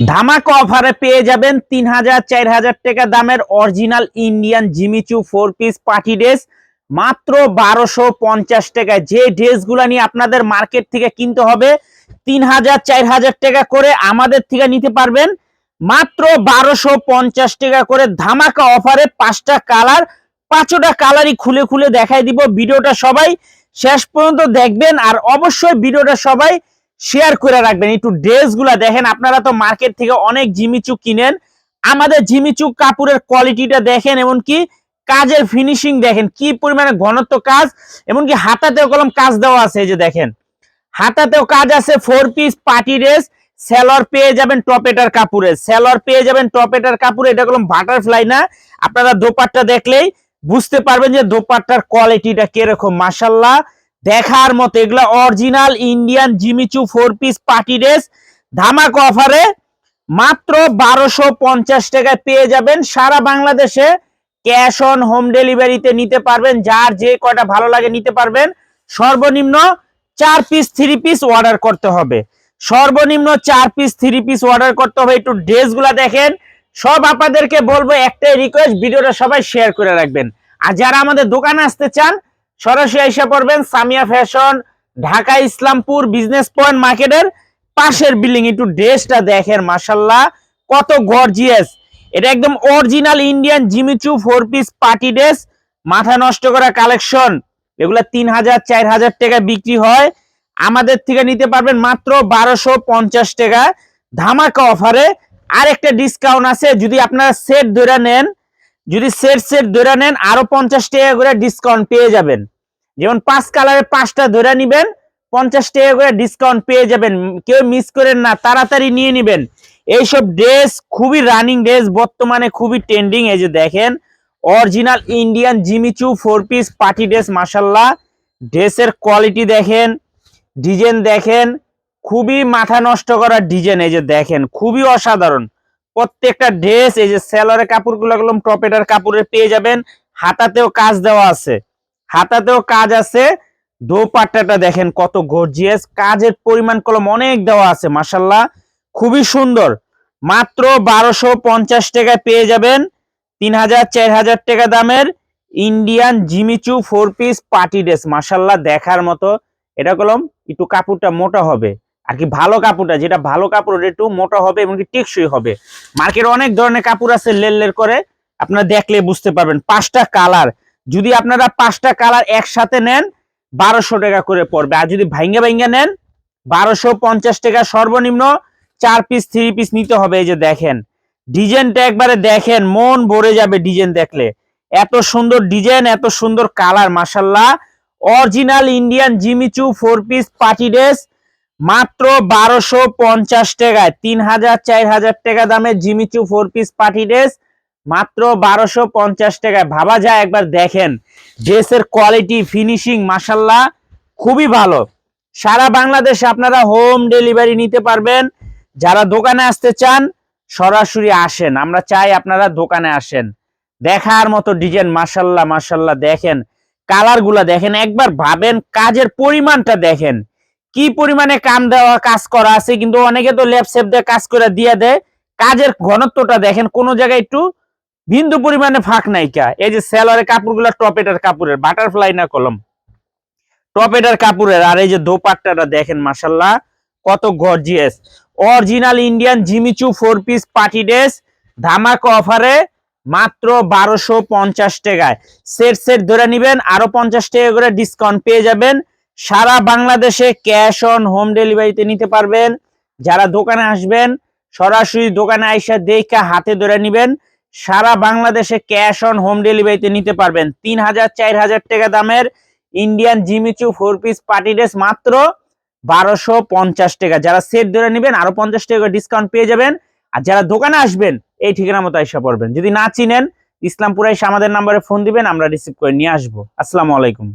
ধামাকা অফারে পেয়ে যাবেন তিন হাজার, চার হাজার টাকা দামের original Indian Jimmy Choo four piece party dress. মাত্র বারোশো পঞ্চাশ টাকায়। যে ড্রেসগুলো নিয়ে আপনাদের মার্কেট থেকে কিনতে হবে, তিন হাজার, চার হাজার টাকা করে আমাদের থেকে নিতে পারবেন। মাত্র বারোশো পঞ্চাশ টাকা করে ধামাকা অফারে পাঁচটা কালার, পাঁচটা কালারই খুলে খুলে দেখাই দিব। ভিডিওটা সবাই শেষ পর্যন্ত দেখবেন আর অবশ্যই ভিডিওটা সবাই শেয়ার করে রাখবেন। একটু ড্রেসগুলা দেখেন, আপনারা তো মার্কেট থেকে অনেক জিমিচুক কিনেন। আমাদের জিমিচুক কাপড়ের কোয়ালিটিটা দেখেন, এমনকি কাজের ফিনিশিং দেখেন, কি পরিমাণে ঘনত্ব কাজ, এমনকি হাতাতেও কলম কাজ দেওয়া আছে, এই যে দেখেন। হাতাতেও কাজ আছে ফোর পিস পার্টি ড্রেস সেলর পেয়ে যাবেন টপেটার কাপড়ে। সেলর পেয়ে যাবেন টপেটার কাপড়ে, এটা কলম বাটারফ্লাই না। আপনারা দোপাট্টা দেখলেই বুঝতে পারবেন যে দোপাট্টার কোয়ালিটিটা কীরকম মাসাল্লাহ দেখার মতো, এগুলা original Indian Jimmy Choo four piece party dress ধামাক অফারে মাত্র বারোশো পঞ্চাশ টাকায় পেয়ে যাবেন। সারা বাংলাদেশে ক্যাশ অন হোম ডেলিভারিতে নিতে পারবেন। যার যে কয়টা ভালো লাগে নিতে পারবেন। সর্বনিম্ন চার পিস থ্রি পিস অর্ডার করতে হবে। সর্বনিম্ন চার পিস থ্রি পিস অর্ডার করতে হবে। একটু ড্রেসগুলা দেখেন। সব আপনাদেরকে বলব, একটাই রিকোয়েস্ট ভিডিওটা সবাই শেয়ার করে রাখবেন। আর যারা আমাদের দোকানে আসতে চান সরাসরি এসে পড়বেন Samia fashion, Dhaka Islampur business point মার্কেটের পাশের বিল্ডিং। একটু ড্রেসটা দেখেন মাসাল্লাহ কত গর্জিয়াস এটা একদম original Indian Jimmy Choo four piece party dress মাথা নষ্ট করা কালেকশন এগুলা তিন হাজার, চার হাজার টাকা বিক্রি হয়। আমাদের থেকে নিতে পারবেন মাত্র বারোশো পঞ্চাশ টাকা। ধামাকা অফারে আর একটা ডিসকাউন্ট আছে, যদি আপনারা সেট ধরে নেন যদি সেট সেট ধরে নেন, আরও পঞ্চাশ টাকা করে ডিসকাউন্ট পেয়ে যাবেন। যেমন পাঁচ কালারের পাঁচটা ধরে নিবেন, পঞ্চাশ টাকা করে ডিসকাউন্ট পেয়ে যাবেন। কেউ মিস করেন না, তাড়াতাড়ি নিয়ে নিবেন। এইসব ড্রেস খুবই রানিং ড্রেস বর্তমানে খুবই ট্রেন্ডিং এই যে দেখেন original Indian Jimmy Choo four piece party dress মাসাল্লাহ ড্রেসের কোয়ালিটি দেখেন ডিজাইন দেখেন, খুবই মাথা নষ্ট করার ডিজাইন এই যে দেখেন, খুবই অসাধারণ। প্রত্যেকটা ড্রেস এই যে সেলরের কাপড়গুলো একদম টপেটার কাপড়ের পেয়ে যাবেন। হাতাতেও কাজ দেওয়া আছে। হাতাতেও কাজ আছে। দোপাট্টাটা দেখেন কত গর্জিয়াস কাজের পরিমাণ কলম অনেক দেওয়া আছে মাসাল্লাহ খুবই সুন্দর। মাত্র বারোশো পঞ্চাশ টাকায় পেয়ে যাবেন। তিন হাজার চার হাজার টাকা দামের Indian Jimmy Choo four piece party dress মাসাল্লাহ দেখার মতো। এটা কলম একটু কাপড়টা মোটা হবে। আর কি ভালো কাপড়টা, যেটা ভালো কাপড় একটু মোটা হবে এবং কি টেকসই হবে। মার্কেটে অনেক ধরনের কাপড় আছে লেল লেল করে, আপনারা দেখলে বুঝতে পারবেন। পাঁচটা কালার, যদি আপনারা পাঁচটা কালার একসাথে নেন, বারোশো টাকা করে পড়বে। আর যদি ভাইঙ্গা ভাইঙ্গা নেন, বারোশো পঞ্চাশ টাকা সর্বনিম্ন চার পিস থ্রি পিস নিতে হবে। এই যে দেখেন, ডিজাইনটা একবারে দেখেন, মন ভরে যাবে ডিজাইন দেখলে। এত সুন্দর ডিজাইন, এত সুন্দর কালার মাসাল্লাহ original Indian Jimmy Choo four piece party dress মাত্র বারোশো পঞ্চাশ টাকায়, তিন হাজার চার হাজার টাকা দামের Jimmy Choo four piece party dress মাত্র বারোশো পঞ্চাশ টাকায়। ভাবা যায় একবার দেখেন ড্রেসের কোয়ালিটি ফিনিশিং মাসাল্লাহ খুবই ভালো। সারা বাংলাদেশে আপনারা হোম ডেলিভারি নিতে পারবেন। যারা দোকানে আসতে চান, সরাসরি আসেন। আমরা চাই আপনারা দোকানে আসেন। দেখার মতো ডিজাইন মাসাল্লাহ মাসাল্লাহ দেখেন। কালারগুলা দেখেন, একবার ভাবেন, কাজের পরিমাণটা দেখেন। কি পরিমাণে কাম দেওয়া, কাজ করা আছে, কিন্তু অনেকে তো ল্যাপ সেপ দিয়ে কাজ করে দিয়ে দেয়। কাজের ঘনত্বটা দেখেন, কোন জায়গায় একটু বিন্দু পরিমাণে ফাঁক নাইকা এই যে সেলরের কাপড়গুলো টপেটার কাপড়ের বাটারফ্লাই না কলম? টপেটার কাপড়ের, আর এই যে দোপাট্টাটা দেখেন মাসাল্লাহ কত gorgeous original Indian Jimmy Choo four piece party dress ধামাক অফারে মাত্র বারোশো পঞ্চাশ টাকায়। সেট সেট ধরে নিবেন, আরও পঞ্চাশ টাকা করে ডিসকাউন্ট পেয়ে যাবেন। সারা বাংলাদেশে ক্যাশ অন হোম ডেলিভারিতে নিতে পারবেন। যারা দোকানে আসবেন, সরাসরি দোকানে আইসা দেখে হাতে ধরে নিবেন। সারা বাংলাদেশে ক্যাশ অন হোম ডেলিভারিতে নিতে পারবেন। তিন হাজার, চার হাজার টাকা দামের Indian Jimmy Choo four piece party dress মাত্র বারোশো পঞ্চাশ টাকা। যারা সেট ধরে নেবেন, আরও পঞ্চাশ টাকা ডিসকাউন্ট পেয়ে যাবেন। আর যারা দোকানে আসবেন, এই ঠিকানা মতো আইসা পড়বেন। যদি না চিনেন, ইসলামপুরে আমাদের নাম্বারে ফোন দিবেন, আমরা রিসিভ করে নিয়ে আসব। আসসালামু আলাইকুম।